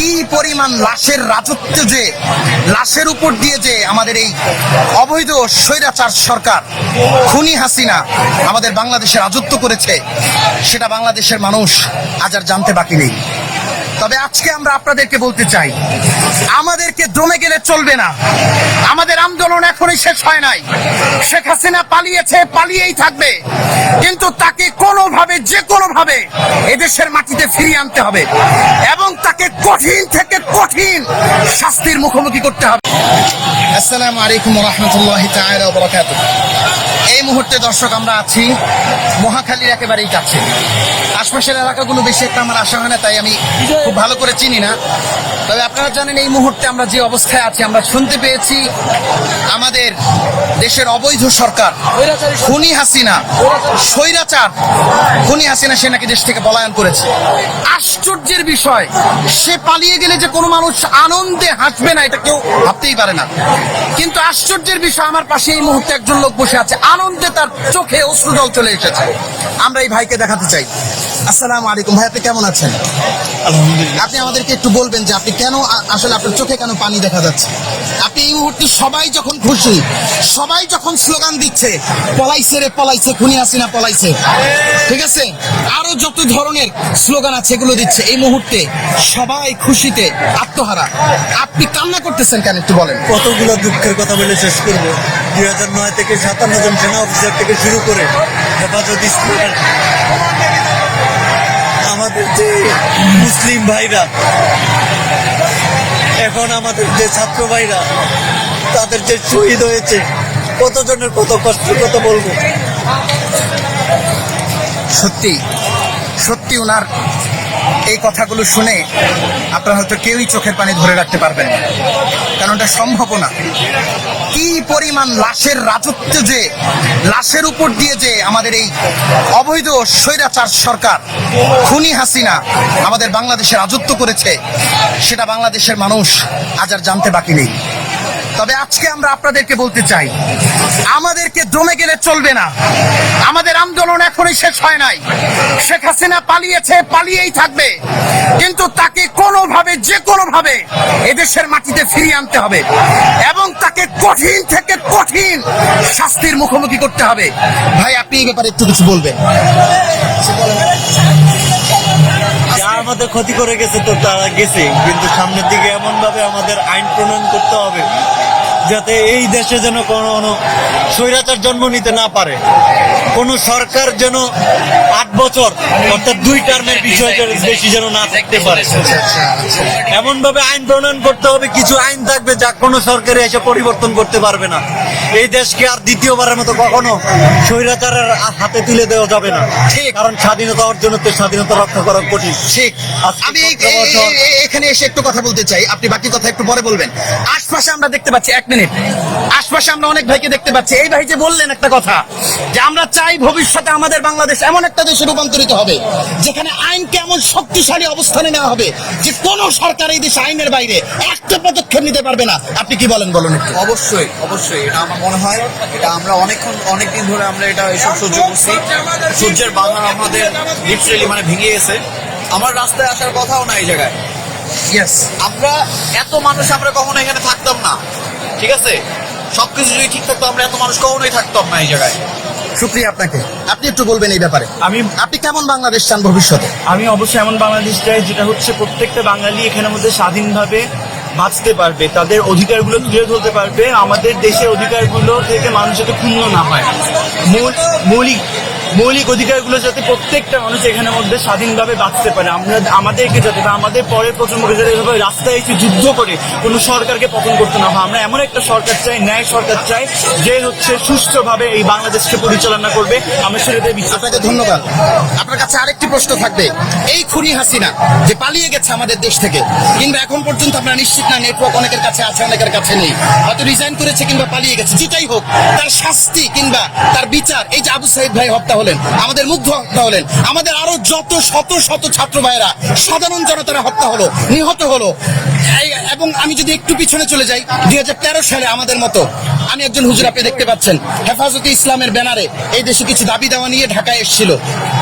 কি পরিমাণ লাশের রাজত্ব যে, লাশের উপর দিয়ে যে আমাদের এই অবৈধ স্বৈরাচার সরকার খুনি হাসিনা আমাদের বাংলাদেশে রাজত্ব করেছে, সেটা বাংলাদেশের মানুষ আজ আর জানতে বাকি নেই। তবে আজকে আমরা আপনাদেরকে বলতে চাই আমাদেরকে দমে গেলে চলবে না। আমাদের আন্দোলন এখনই শেষ হয় নাই। শেখ হাসিনা পালিয়েছে পালিয়েই থাকবে। কিন্তু তাকে কোনোভাবে যে কোনোভাবে এদেশের মাটিতে ফিরিয়ে আনতে হবে এবং তাকে কঠিন থেকে কঠিন শাস্তির মুখোমুখি করতে হবে। আসসালামু আলাইকুম রহমতুল্লাহ বরকাত এই মুহূর্তে দর্শক আমরা আছি মহাখালীর একেবারেই কাছে। আশপাশের এলাকাগুলো বেশি একটা আমার আশা হয় না তাই আমি খুব ভালো করে চিনি না। তবে আপনারা জানেন এই মুহূর্তে আমরা যে অবস্থায় আছি, আমরা শুনতে পেয়েছি আমাদের দেশের অবৈধ সরকার, খুনি হাসিনা, স্বৈরাচার। খুনি হাসিনা সে নাকি দেশ থেকে পলায়ন করেছে। আশ্চর্যের বিষয়, সে পালিয়ে গেলে যে কোনো মানুষ আনন্দে হাসবে না, এটা কেউ ভাবতেই পারে না। কিন্তু আশ্চর্যের বিষয়, আমার পাশে এই মুহূর্তে একজন লোক বসে আছে। আনন্দে তার চোখে অশ্রুজল চলে এসেছে। আমরা এই ভাইকে দেখাতে চাই। আসসালামু আলাইকুম। ভাই, আপনি কেমন আছেন? আপনি আমাদেরকে একটু বলবেন যে আপনি কেন আসলে আপনার চোখে কেন পানি দেখা যাচ্ছে? আপনি এই মুহূর্তে সবাই যখন খুশি সবাই যখন স্লোগান দিচ্ছে পলাইছে রে পলাইছে খুনি হাসিনা পলাইছে ঠিক আছে? আরও যত ধরনের স্লোগান আছে এগুলো দিচ্ছে। এই মুহূর্তে সবাই খুশিতে আত্মহারা। আপনি কান্না করতেছেন কেন একটু বলেন? কতগুলো দুঃখের কথা বলে শেষ করব। দুই হাজার নয় থেকে সাতান্ন জন সেনা অফিসার থেকে শুরু করে হেফাজত ইসলামের আমাদের যে মুসলিম ভাইরা, এখন আমাদের যে ছাত্র ভাইরা, তাদের যে শহীদ হয়েছে, কতজনের কত কষ্ট কত বলব? সত্যি সত্যি ওনার এই কথাগুলো শুনে আপনার হয়তো কেউই চোখের পানি ধরে রাখতে পারবেন না। কারণ এটা সম্ভব না। কি পরিমাণ লাশের রাজত্ব যে, লাশের উপর দিয়ে যে আমাদের এই অবৈধ স্বৈরাচার সরকার খুনি হাসিনা আমাদের বাংলাদেশে রাজত্ব করেছে, সেটা বাংলাদেশের মানুষ আজ আর জানতে বাকি নেই। তবে আজকে আমরা আপনাদেরকে বলতে চাই, আমাদেরকে দমে গেলে চলবে না। আমাদের আন্দোলন এখনই শেষ হয় নাই। শেখ হাসিনা পালিয়েছে, পালিয়েই থাকবে। কিন্তু তাকে কোনোভাবে, যে কোনোভাবে এদেশের মাটিতে ফিরিয়ে আনতে হবে এবং তাকে কঠিন থেকে কঠিন শাস্তির মুখোমুখি করতে হবে। ভাই, আপনি এই ব্যাপারে একটু কিছু বলবেন। আমাদের ক্ষতি করে গেছে তো তারা গেছে। কিন্তু সামনের দিকে এমন ভাবে আমাদের আইন প্রণয়ন করতে হবে, যাতে এই দেশে যেন কোনো স্বৈরাচার জন্ম নিতে না পারে। কোন সরকার যেন আট বছর, অর্থাৎ দুই টার্মের বিষয় বেশি যেন না থাকতে পারে। এমন ভাবে আইন প্রণয়ন করতে হবে, কিছু আইন থাকবে যা কোনো সরকারে এসে পরিবর্তন করতে পারবে না। এই দেশকে আর দ্বিতীয়বারের মতো কখনো স্বৈরাচারের হাতে তুলে দেওয়া যাবে না। ঠিক। কারণ স্বাধীনতা অর্জনের তো স্বাধীনতা রক্ষা করা কঠিন। ঠিক। আমি এখানে এসে একটু কথা বলতে চাই। আপনি বাকি কথা একটু পরে বলবেন। আশপাশে আমরা দেখতে পাচ্ছি এক মিনিট। আশপাশে আমরা অনেক ভাইকে দেখতে পাচ্ছি। এই ভাই যে বললেন একটা কথা যে আমরা চাই ভবিষ্যতে আমাদের বাংলাদেশ এমন একটা দেশে রূপান্তরিত হবে যেখানে আইনকে এমন শক্তিশালী অবস্থানে নেওয়া হবে যে কোনো সরকার এই দেশে আইনের বাইরে একটা পদক্ষেপ নিতে পারবে না। আপনি কি বলেন বলুন অবশ্যই অবশ্যই। এটা আমার মনে হয়। এটা আমরা অনেকক্ষণ অনেকদিন ধরে আমরা এটা এসব সহ্য করছি। সূর্যের বাধা আমাদের লিটারেলি মানে ভেঙে গেছে। আমার রাস্তায় আসার কথাও না এই জায়গায়। ইয়েস আমরা এত মানুষ আমরা কখনো এখানে থাকতাম না। ঠিক আছে? সবকিছু যদি ঠিক থাকতো আমরা এত মানুষ কখনোই থাকতাম না এই জায়গায়। শুক্রিয়া আপনাকে। আপনি একটু বলবেন এই ব্যাপারে। আমি আপনি কেমন বাংলাদেশ চান ভবিষ্যতে? আমি অবশ্যই এমন বাংলাদেশ চাই যেটা হচ্ছে প্রত্যেকটা বাঙালি এখানের মধ্যে স্বাধীনভাবে বাঁচতে পারবে, তাদের অধিকারগুলো তুলে ধরতে পারবে, আমাদের দেশের অধিকারগুলো থেকে মানুষ যাতে ক্ষুণ্ণ না হয়। মূল মৌলিক মৌলিক অধিকারগুলো যাতে প্রত্যেকটা মানুষ এখানের মধ্যে স্বাধীনভাবে বাঁচতে পারে। আমরা আমাদেরকে যাতে বা আমাদের পরের প্রজন্মকে যাতে এভাবে রাস্তায় এসে যুদ্ধ করে কোনো সরকারকে পতন করতে না হয়। আমরা এমন একটা সরকার চাই ন্যায় সরকার চাই যে হচ্ছে সুষ্ঠুভাবে এই বাংলাদেশকে পরিচালনা করবে। আমরা সেটাতে বিশ্বাস আপনাকে ধন্যবাদ। আপনার কাছে আরেকটি প্রশ্ন থাকবে। এই খুনি হাসিনা যে পালিয়ে গেছে আমাদের দেশ থেকে কিংবা এখন পর্যন্ত আমরা নিশ্চিত না নেটওয়ার্ক অনেকের কাছে আছে অনেকের কাছে নেই। হয়তো রিজাইন করেছে কিংবা পালিয়ে গেছে যেটাই হোক তার শাস্তি কিংবা তার বিচার এই যে আবু সাইদ ভাই হত্যা হলেন, আমাদের মুগ্ধ হত্যা হলেন, আমাদের আরও যত শত শত ছাত্র ভাইয়েরা, সাধারণ জনতারা হত্যা হলো, নিহত হলো। এবং আমি যদি একটু পিছনে চলে যাই, দুই সালে আমাদের মতো, আমি একজন হুজুর, আপনি দেখতে পাচ্ছেন, হেফাজতে ইসলামের ব্যানারে এই দেশে কিছু দাবি দেওয়া নিয়ে ঢাকায় এসেছিল।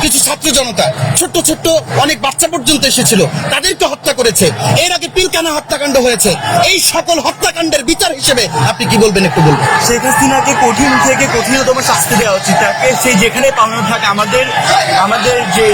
কিছু ছাত্র জনতা, ছোট্ট ছোট্ট অনেক বাচ্চা পর্যন্ত এসেছিল, তাদেরকে হত্যা করেছে। এর আগে পিলকানা হত্যাকাণ্ড হয়েছে। এই সকল হত্যাকাণ্ডের বিচার হিসেবে আপনি কি বলবেন একটু বলবেন শেখ হাসিনাকে কঠিন থেকে কঠিনতম শাস্তি দেওয়া উচিত। তাকে সে যেখানে পাওনা থাকে আমাদের আমাদের যে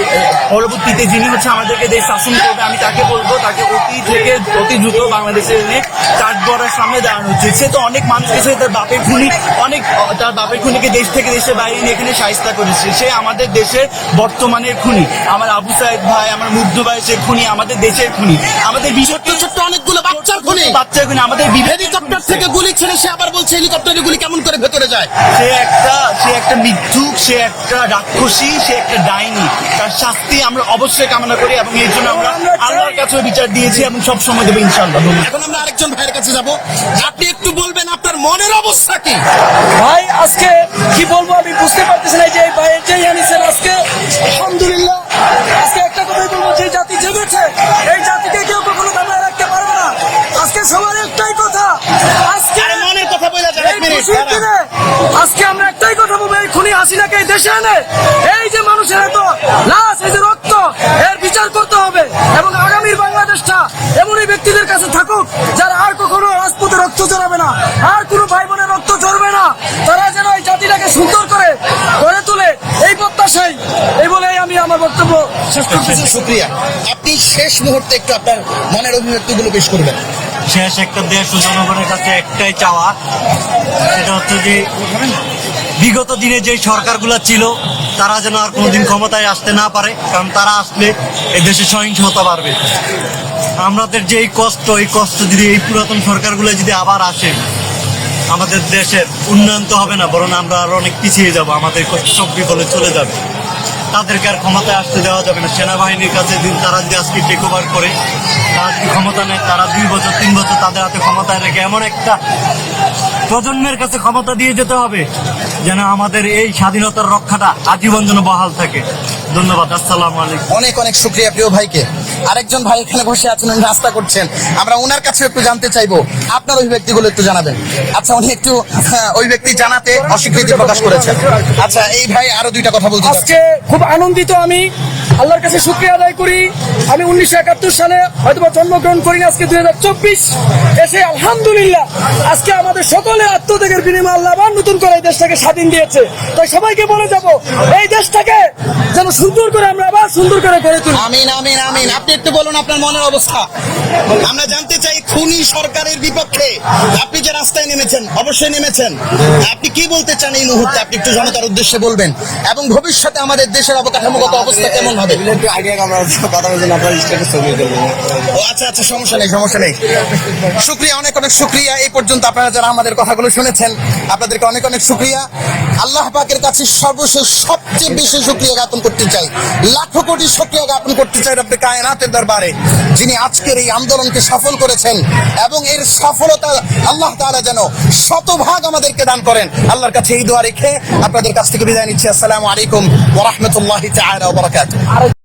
পরবর্তীতে যিনি হচ্ছে আমাদেরকে দেশ শাসন করবে আমি তাকে বলব তাকে অতি থেকে অতি দ্রুত বাংলাদেশে এনে কাঠ গড়ার সামনে দাঁড়ানো উচিত। সে তো অনেক মানুষকে সে তার বাপের খুনি অনেক তার বাপের খুনিকে দেশ থেকে দেশে বাইরে নিয়ে এখানে সাহিস্তা করেছে। সে আমাদের দেশের বর্তমানের খুনি। আমার আবু সাহেব ভাই আমার মুগ্ধ ভাই সে খুনি আমাদের দেশের খুনি। আমাদের ছোট্ট ছোট্ট অনেকগুলো বাচ্চার খুনি। বাচ্চার খুনি আমাদের হেলিকপ্টার থেকে গুলি ছেড়ে সে আবার বলছে হেলিকপ্টারে গুলি কেমন করে ভেতরে যায়? সে একটা সে একটা মিথ্যুক সে একটা রাক্ষসী সে একটা ডাইনি। তার শাস্তি আমরা অবশ্যই কামনা করি এবং এর জন্য আমরা আল্লাহর কাছেও বিচার দিয়েছি এবং সব সময় দেবো ইনশাল্লাহ এখন আমরা আরেকজন ভাইয়ের কাছে যাব। আপনি একটু বলবেন আপনার মনের অবস্থা কি? ভাই আজকে কি বলব আমি বুঝতে পারতেছি না যে এই ভাইয়ের যেই আনিছেন আজকে আলহামদুলিল্লাহ আজকে একটা কথাই বলব যে জাতি জেগেছে এই জাতিকে কেউ কখনো দাবায় রাখতে পারবে না। আজকে সবার একটাই কথা আজকে আজকে আমরা একটাই কথা বলব এই খুনি হাসিনাকে দেশে এনে এই যে মানুষের এত লাশ এই যে রক্ত এর বিচার করতে হবে। এবং আগামীর বাংলাদেশটা এমনই ব্যক্তিদের কাছে থাকুক যারা আর কখনো রাজপথে রক্ত চড়াবে না আর কোনো ভাই বোনের রক্ত চড়বে না। তারা যেন এই জাতিটাকে সুন্দর শুক্রিয়া আপনি শেষ মুহূর্তে একটু আপনার মনের অভিব্যক্তিগুলো পেশ করবেন। শেষ একটা দেশ ও জনগণের কাছে একটাই চাওয়া। সেটা হচ্ছে যে বিগত দিনে যে সরকারগুলো ছিল তারা যেন আর কোনোদিন ক্ষমতায় আসতে না পারে কারণ তারা আসলে এই দেশে সহিংসতা বাড়বে। আমাদের যে এই কষ্ট এই কষ্ট যদি এই পুরাতন সরকারগুলো যদি আবার আসে আমাদের দেশের উন্নয়ন তো হবে না বরং আমরা আরও অনেক পিছিয়ে যাব আমাদের কষ্ট সব বিফলে চলে যাবে। তাদেরকে আর ক্ষমতায় আসতে দেওয়া যাবে না। সেনাবাহিনীর কাছে দিন তারা যদি আজকে টেক ওভার করে, তারা যদি ক্ষমতা নেয়, তারা দুই বছর, তিন বছর তাদের হাতে ক্ষমতায় রেখে এমন একটা প্রজন্মের কাছে ক্ষমতা দিয়ে যেতে হবে যেন আমাদের এই স্বাধীনতার রক্ষাটা আজীবন যেন বহাল থাকে। ধন্যবাদ আসসালামু আলাইকুম। অনেক অনেক শুক্রিয়া প্রিয় ভাইকে। আরেকজন ভাই এখানে বসে আছেন উনি রাস্তা করছেন। আমরা ওনার কাছে একটু জানতে চাইব। আপনার অভিব্যক্তিগুলো একটু জানাবেন। আচ্ছা উনি একটু হ্যাঁ, ওই ব্যক্তি জানাতে অস্বীকৃতি প্রকাশ করেছেন। আচ্ছা এই ভাই আরও দুইটা কথা বলতে আজকে খুব আনন্দিত আমি। আল্লাহর কাছে শুক্রিয়া আদায় করি। আমি উনিশশো একাত্তর সালে হয়তো জন্মগ্রহণ করি না, আজকে দুই হাজার চব্বিশ। এসে আলহামদুলিল্লাহ আজকে আমাদের সকলের আত্মত্যাগের বিনিময়ে আল্লাহ আবার নতুন করে এই দেশটাকে স্বাধীন দিয়েছে। তাই সবাইকে বলে যাব এই দেশটাকে যেন সুন্দর করে আমরা আবার সুন্দর করে গড়ে তুলি। আমিন আমিন আমিন। আপনি একটু বলুন আপনার মনের অবস্থা। আমরা জানতে চাই খুনি সরকারের বিপক্ষে আপনি যে রাস্তায় নেমেছেন অবশ্যই নেমেছেন। আপনি কি বলতে চান এই মুহূর্তে? আপনি একটু জনতার উদ্দেশ্যে বলবেন। এবং ভবিষ্যতে আমাদের দেশের অবকাঠামোগত অবস্থা কেমন হবে? একটু আইডিয়া আমরা কথা বলছেন আপনার স্টেটাস ছবি দেবো। ও আচ্ছা আচ্ছা সমস্যা নেই সমস্যা নেই। শুক্রিয়া অনেক অনেক শুক্রিয়া। এই পর্যন্ত আপনারা যারা আমাদের কথাগুলো শুনেছেন। আপনাদেরকে অনেক অনেক শুক্রিয়া। আল্লাহ পাকের কাছে সর্বশেষ সবচেয়ে বেশি শুক্রিয়া জ্ঞাপন করতে চাই। লাখো কোটি শুক্রিয়া জ্ঞাপন করতে চাই রব্বে কায়নাতের দরবারে, যিনি আজকের এই আন্দোলনকে সফল করেছেন এবং এর সফলতা আল্লাহ তাআলা যেন শতভাগ আমাদেরকে দান করেন। আল্লাহর কাছে এই দোয়া রেখে আপনাদের কাছ থেকে বিদায় নিচ্ছি। আসসালামু আলাইকুম ওয়া রাহমাতুল্লাহি তাআলা ওয়া বারাকাতুহু।